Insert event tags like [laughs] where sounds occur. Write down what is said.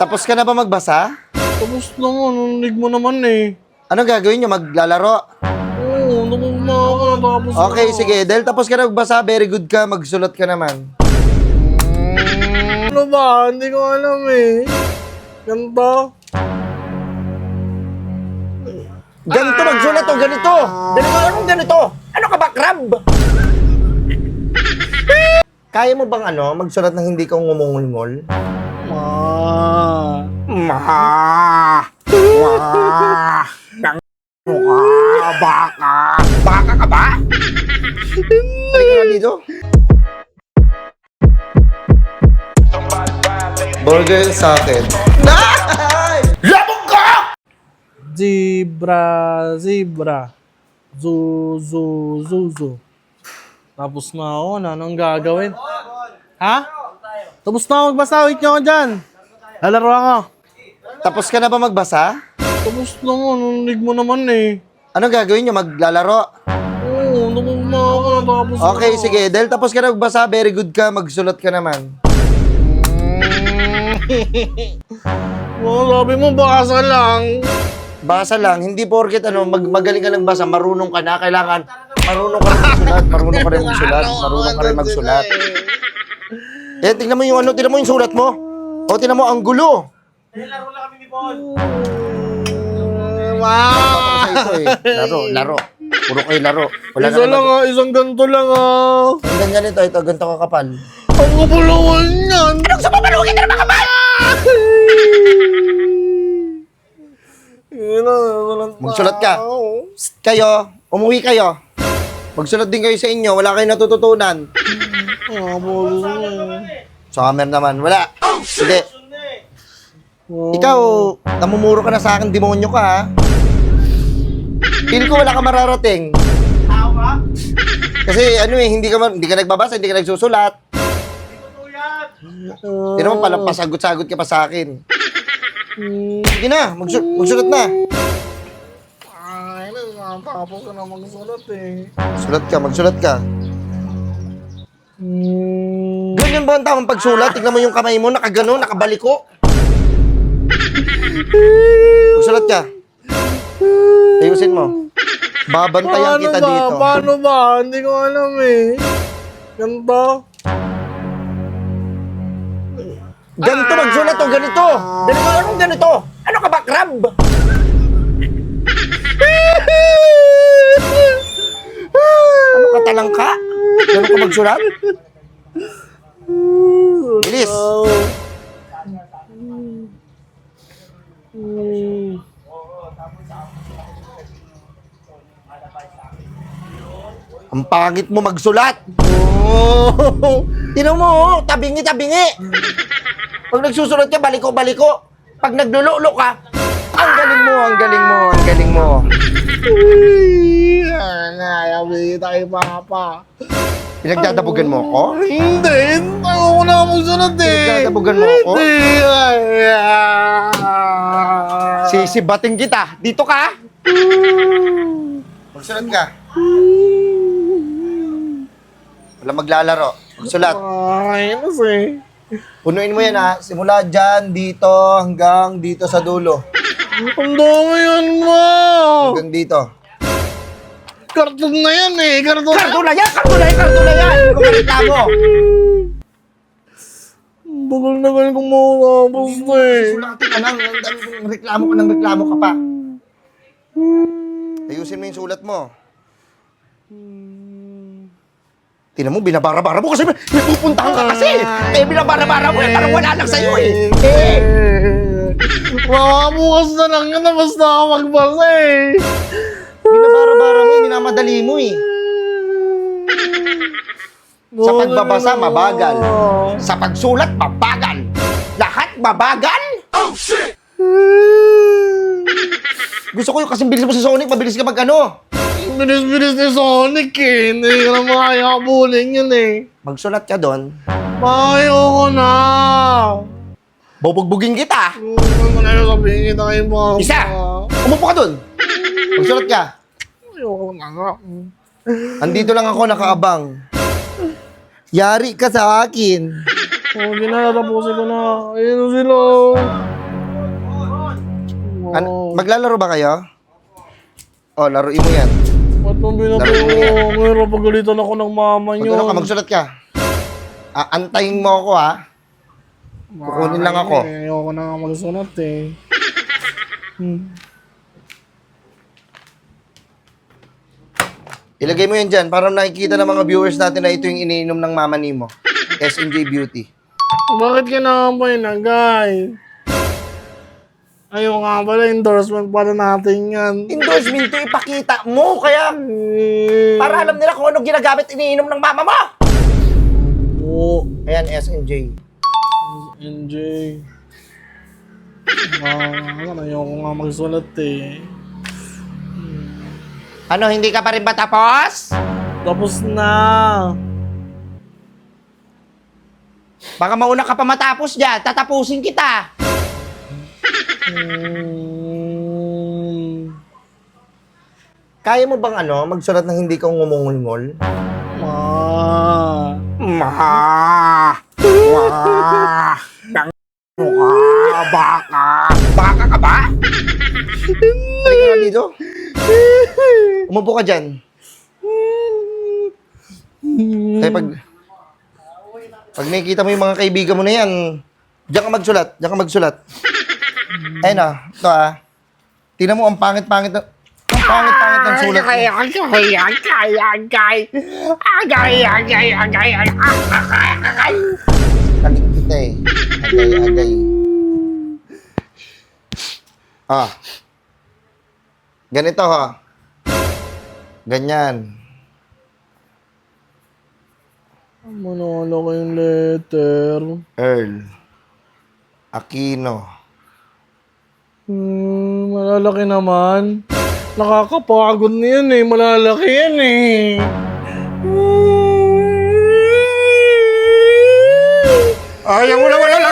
Tapos ka na ba magbasa? Tapos naman, narinig mo naman eh. Ano gagawin nyo? Maglalaro? Oo, tapos na ako, natapos Okay, na. sige. Dahil tapos ka na magbasa, very good ka. Magsulat ka naman. Ano ba? Hindi ko alam eh. Ganto? Ganito magsulat o ganito. Ganito, anong ganito? Ano ka ba, crab? Kaya mo bang ano, magsulat ng hindi ka ngumungulngol? Ma. Ma! Ma! Nang mukha, baka! Baka ka ba? Halika nga dito. Burger sa akin. Nay! Labog ka! Zebra, zebra. Zu, zu, zu, zu. Tapos na ako, na anong gagawin? Ha? Tapos na ako magbasa, wait nyo ako dyan. Lalaro ako. Tapos ka na ba magbasa? Tapos naman, narinig mo naman eh. Ano gagawin nyo? Maglalaro? Oo, tapos na ako, natapos na Okay, sige. Dahil tapos ka na magbasa, very good ka. Magsulat ka naman. [laughs] Oo, sabi mo, basa lang. Basa lang. Hindi porket ano, mag magaling ka lang basa, marunong ka na. Kailangan marunong ka rin magsulat. Marunong ka rin magsulat. Marunong ka rin magsulat. [laughs] Eh, tingnan mo yung ano, tingnan mo yung sulat mo. O, tingnan mo, ang gulo. Wow! Sa ito eh. Laro, laro. Puro kayo laro. Wala Isa na lang ah, isang ganito lang ah. Ang ganyan ito, ito, ganito kakapal. Ang kapulawan yan. Anong ka na walang Magsulat ka. tao. Psst, kayo, umuwi kayo. Magsulat din kayo sa inyo, wala kayong natututunan. Ah, mo. Summer naman, wala. Hindi. Wow. Ikaw, namumuro ka na sa akin, demonyo ka ha. Feel ko wala ka mararating. Kasi ano eh, hindi ka, ma- hindi ka nagbabasa, hindi ka nagsusulat. Hindi naman pala pasagot-sagot ka pa sa akin. Sige na, magsu- magsulat na. Ay, natapos ka na magsulat eh. Sulat ka, magsulat ka. Ganyan ba ang tamang pagsulat? Tignan mo yung kamay mo, nakagano, nakabaliko. Magsulat ka. Ayusin mo. Babantayan Paano kita ba? dito. Paano ba? Hindi ko alam eh. Ganto? Ganito magsulat o ganito. Ganito, anong ganito? Ano ka ba, crab? ano ka talangka? Ganun ka magsulat? Bilis. Ang pangit mo magsulat. Oh. [laughs] Tinan mo, oh, tabingi-tabingi. Pag nagsusulat ka, baliko-baliko. Pag naglululo ka, ang galing mo, ang galing mo, ang galing mo. Nayabi tayo, Papa. Pinagdadabugan mo ako? Hindi. Ayoko na magsulat eh. Pinagdadabugan mo ako? Hindi. Sisibating kita. Dito ka. Magsulat ka. Wala maglalaro. Magsulat. Ay, ano eh. Punuin mo yan ha. Simula dyan, dito, hanggang dito sa dulo. Ang dami yan mo. Hanggang dito. Karton na yan eh. Karton na. Kartula yan! Kartula yan! Kartula yan! Huwag ka reklamo. Bagal na galing kong makakapos na eh. Sulatin ka lang. Ang dami kong Reklamo ka ng reklamo ka pa. Ayusin mo yung sulat mo. Tinan mo, binabara-bara mo kasi may pupuntahan ka kasi. Eh, binabara-bara mo eh. Parang wala lang sa'yo eh. Eh! [laughs] Makabukas na lang yan na basta ako magbasa eh. Binabara-bara mo, minamadali mo eh. [laughs] Sa pagbabasa, mabagal. Sa pagsulat, mabagal. Lahat mabagal? Gusto ko yung kasing bilis mo sa Sonic, mabilis ka mag ano. Bilis-bilis ni Sonic eh. Hindi ka na makakabulin yun eh. Magsulat ka doon. Ayoko na. Bubugbugin kita. Mo na yung sabihin kita kay Mama? Isa! Umupo ka doon. Magsulat ka. Ayoko na nga. Andito lang ako nakaabang. Yari ka sa akin. Oh, ginatapusin ko na. Ayun na sila. Ano, maglalaro ba kayo? O, laruin mo yan. Ba't mo binato? Yan. Ngayon, pagalitan ako ng mama Mag nyo. ano ka, magsulat ka. Ah, antayin mo ako ha. Kukunin lang ako. Eh, ayoko na nga magsulat eh. Hmm. Ilagay mo yan dyan para nakikita ng mga viewers natin na ito yung iniinom ng mama ni mo. SNJ Beauty. Bakit kinakampay na, guys? Ayaw nga pala, endorsement pala natin yan. Endorsement to ipakita mo, kaya Eh, para alam nila kung ano ginagamit iniinom ng mama mo. Oo. Ayan, SNJ. NJ. Ah, ano, ayoko nga magsulat eh. Ano, hindi ka pa rin ba tapos? Tapos na. Baka mauna ka pa matapos dyan, tatapusin kita. Hmm. Kaya mo bang ano, magsulat ng hindi ka ngumungulngol? Ah. Ma! Ma! Tang ka! Baka! Baka ka ba? Halika nga dito. Umupo ka dyan. Kaya pag... Pag nakikita mo yung mga kaibigan mo na yan, diyan ka magsulat. Diyan ka magsulat. Ayun ah. Ito ah. Tingnan mo, ang pangit-pangit na... Ang pangit-pangit ng sulat mo. Kalit kita eh. Agay-agay. Ah. Ganito ha. Ganyan. Manalo ko yung letter. Earl. Aquino. Hmm, malalaki naman. Nakakapagod na yan eh. Malalaki yan eh. Ayaw mo na wala